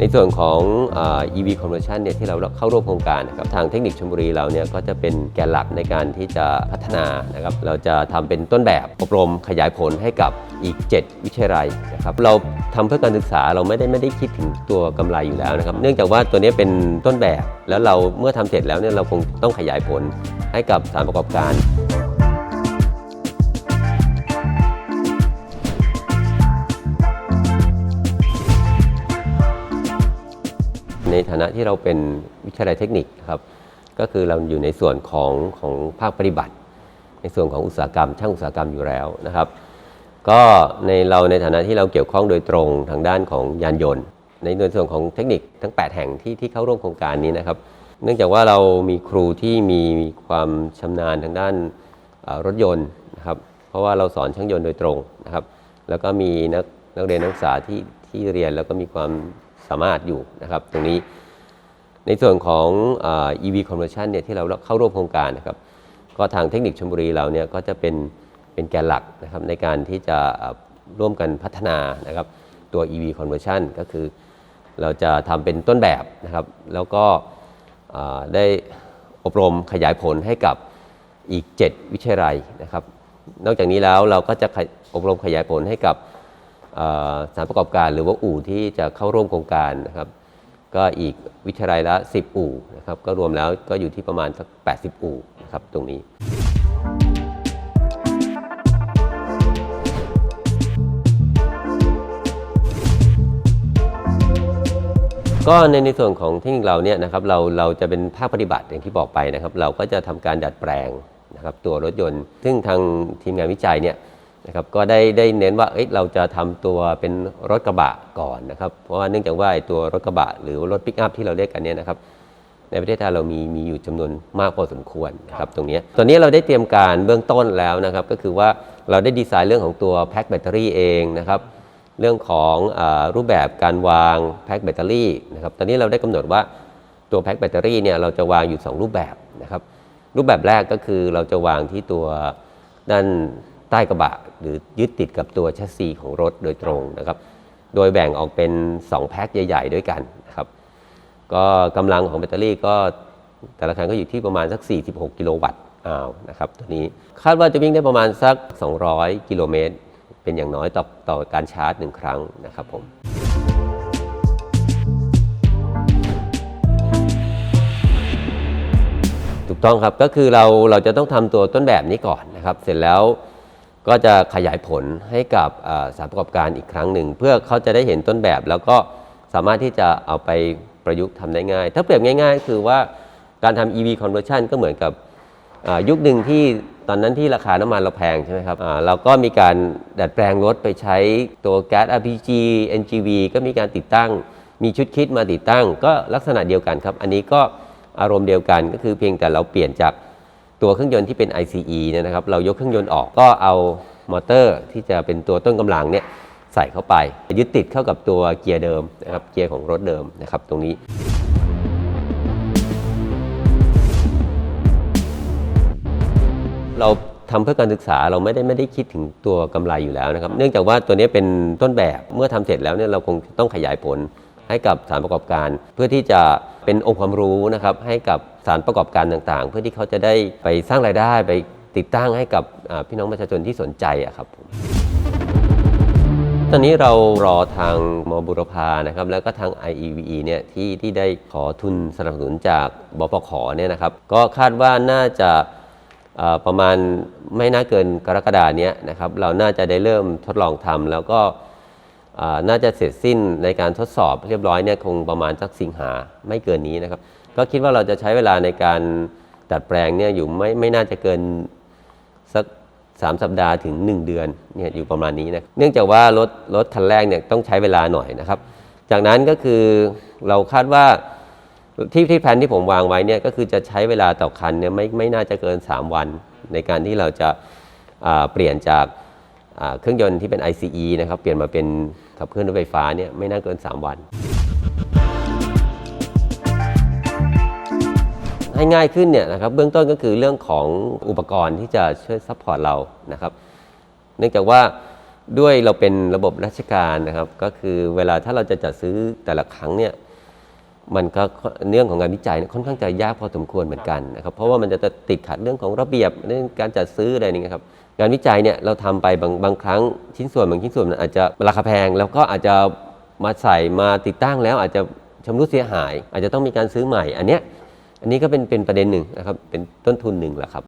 ในส่วนของอ EV conversion เนี่ยที่เราเข้าร่วมโครงการนะครับทางเทคนิคชลบุรีเราเนี่ยก็จะเป็นแกนหลักในการที่จะพัฒนานะครับเราจะทำเป็นต้นแบบอบรมขยายผลให้กับอีก 7 วิทยาลัยนะครับเราทำเพื่อการศึกษาเราไม่ได้ไม่ได้คิดถึงตัวกำไรอยู่แล้วนะครับ เนื่องจากว่าตัวนี้เป็นต้นแบบแล้วเราเมื่อทำเสร็จแล้วเนี่ยเราคงต้องขยายผลให้กับสานประกอบการ ในฐานะที่เราเป็นวิทยาลัยเทคนิคครับก็คือเราอยู่ในส่วนของของภาคปฏิบัติ ในส่วนของอุตสาหกรรม ช่างอุตสาหกรรมอยู่แล้วนะครับ ก็ในเราในฐานะที่เราเกี่ยวข้องโดยตรงทางด้านของยานยนต์ ในส่วนของเทคนิคทั้ง 8 แห่งที่ที่เข้าร่วมโครงการนี้นะครับ เนื่องจากว่าเรามีครูที่มีความชำนาญทางด้านรถยนต์นะครับเพราะว่าเราสอนช่างยนต์โดยตรงนะครับ แล้วก็มีนักนักเรียนนักศึกษาที่ที่เรียนแล้วก็มีความ สามารถอยู่นะครับตรงนี้ ในส่วนของอ EV conversion เนี่ยที่เราเข้าร่วมโครงการนะครับก็ทางเทคนิคชลบุรีเราเนี่ยก็จะเป็นเป็นแกนหลักนะครับในการที่จะร่วมกันพัฒนานะครับตัว EV conversion ก็คือเราจะทำเป็นต้นแบบนะครับ แล้วก็ได้อบรมขยายผลให้กับอีก 7 วิทยาลัยนะครับ นอกจากนี้แล้วเราก็จะอบรมขยายผลให้กับ สถานประกอบการหรือว่าอู่ที่จะเข้าร่วมโครงการนะครับก็อีกวิทยาลัยละ 10 อู่นะครับก็รวมแล้วก็อยู่ที่ประมาณสัก 80 อู่นะครับตรงนี้ก็ในในส่วนของเทคนิคเราเนี่ยนะครับเราเราจะเป็นภาคปฏิบัติอย่างที่บอกไปนะครับ เราก็จะทำการดัดแปลงนะครับตัวรถยนต์ ซึ่งทางทีมงานวิจัยเนี่ย นะครับก็ได้ได้เน้นว่าเอ้ยเราจะทำตัวเป็นรถกระบะก่อนนะครับ เพราะว่าเนื่องจากว่าตัวรถกระบะ หรือรถปิกอัพที่เราเรียกกันเนี่ยนะครับ ในประเทศไทยเรามีมีอยู่จำนวนมากพอสมควรนะครับตรงนี้ตอนนี้เราได้เตรียมการเบื้องต้นแล้วนะครับ ก็คือว่าเราได้ดีไซน์เรื่องของตัวแพ็คแบตเตอรี่เองนะครับ เรื่องของอรูปแบบการวางแพ็คแบตเตอรี่นะครับตอนนี้เราได้กำหนดว่าตัวแพ็คแบตเตอรี่เนี่ยเราจะวางอยู่ 2 รูปแบบนะครับรูปแบบแรกก็คือเราจะวางที่ตัวด้าน ใต้กระบะ หรือยึดติดกับตัวแชสซีของรถโดยตรงนะครับ โดยแบ่งออกเป็น 2 แพ็คใหญ่ ๆ ด้วยกันนะครับ ก็กำลังของแบตเตอรี่ก็แต่ละคันก็อยู่ที่ประมาณสัก 46 กิโลวัตต์อาวนะครับตัวนี้คาดว่าจะวิ่งได้ประมาณสัก 200 กิโลเมตร เป็นอย่างน้อยต่อต่อการชาร์จหนึ่งครั้งนะครับผมถูกต้องครับก็คือเราเราจะต้องทำตัวต้นแบบนี้ก่อนนะครับ เสร็จแล้ว ก็จะขยายผลให้กับสถานประกอบการอีกครั้งหนึ่ง เพื่อเขาจะได้เห็นต้นแบบ แล้วก็สามารถที่จะเอาไปประยุกต์ทำได้ง่าย ถ้าเปรียบง่าย ๆ คือว่าการทำ EV conversion ก็เหมือนกับยุคหนึ่งที่ตอนนั้นที่ราคาน้ำมันเราแพงใช่ไหมครับเราก็มีการดัดแปลงรถไปใช้ตัวแก๊ส LPG NGV ก็มีการติดตั้ง มีชุดคิดมาติดตั้ง ก็ลักษณะเดียวกันครับ อันนี้ก็อารมณ์เดียวกันก็คือเพียงแต่เราเปลี่ยนจาก ตัวเครื่องยนต์ที่เป็น ICE เนี่ยนะครับเรายกเครื่องยนต์ออกก็เอามอเตอร์ที่จะเป็นตัวต้นกำลังเนี่ยใส่เข้าไป ยึดติดเข้ากับตัวเกียร์เดิมนะครับเกียร์ของรถเดิมนะครับตรงนี้เราทำเพื่อการศึกษาเราไม่ได้ไม่ได้คิดถึงตัวกำไรอยู่แล้วนะครับ เนื่องจากว่าตัวนี้เป็นต้นแบบเมื่อทำเสร็จแล้วเนี่ยเราคงต้องขยายผล ให้กับสานประกอบการ เพื่อที่จะเป็นองค์ความรู้นะครับให้กับสานประกอบการต่างๆ เพื่อที่เขาจะได้ไปสร้างรายได้ไปติดตั้งให้กับพี่น้องประชาชนที่สนใจอะครับผมตอนนี้เรารอทางมบุรพานะครับแล้วก็ทาง IEVE เนี่ยที่ที่ได้ขอทุนสนับสนุนจากบปขเนี่ยนะครับก็คาดว่าน่าจะประมาณไม่น่าเกินกรกฎาเนี้ยนะครับเราน่าจะได้เริ่มทดลองทำแล้วก็ น่าจะเสร็จสิ้นในการทดสอบเรียบร้อยเนี่ยคงประมาณสักสิงหาไม่เกินนี้นะครับ ก็คิดว่าเราจะใช้เวลาในการดัดแปลงเนี่ยอยู่ไม่ไม่น่าจะเกินสัก3สัปดาห์ถึง 1 เดือนเนี่ยอยู่ประมาณนี้นะเนื่องจากว่ารถรถคันแรกเนี่ยต้องใช้เวลาหน่อยนะครับ จากนั้นก็คือเราคาดว่าที่ที่แผนที่ผมวางไว้เนี่ยก็คือจะใช้เวลาต่อคันเนี่ยไม่ไม่น่าจะเกิน 3 วัน ในการที่เราจะเปลี่ยนจาก เครื่องยนต์ที่เป็น ICE นะครับเปลี่ยนมาเป็นขับเคลื่อนด้วยไฟฟ้าเนี่ยไม่น่าเกิน 3 วันให้ง่ายขึ้นเนี่ยนะครับเบื้องต้นก็คือเรื่องของอุปกรณ์ที่จะช่วยซัพพอร์ตเรานะครับ เนื่องจากว่าด้วยเราเป็นระบบราชการนะครับ ก็คือเวลาถ้าเราจะจัดซื้อแต่ละครั้งเนี่ย มันก็เรื่องของงานวิจัยนี่ค่อนข้างจะยากพอสมควรเหมือนกันนะครับเพราะว่ามันจะติดขัดเรื่องของระเบียบเรื่องการจัดซื้ออะไรนี่ครับงานวิจัยเนี่ยเราทำไปบางบางครั้งชิ้นส่วนบางชิ้นส่วนมันอาจจะราคาแพง แล้วก็อาจจะมาใส่มาติดตั้งแล้วอาจจะชำรุดเสียหาย อาจจะต้องมีการซื้อใหม่ อันเนี้ยอันนี้ก็เป็นเป็นประเด็นหนึ่งนะครับเป็นต้นทุนหนึ่งแหละครับ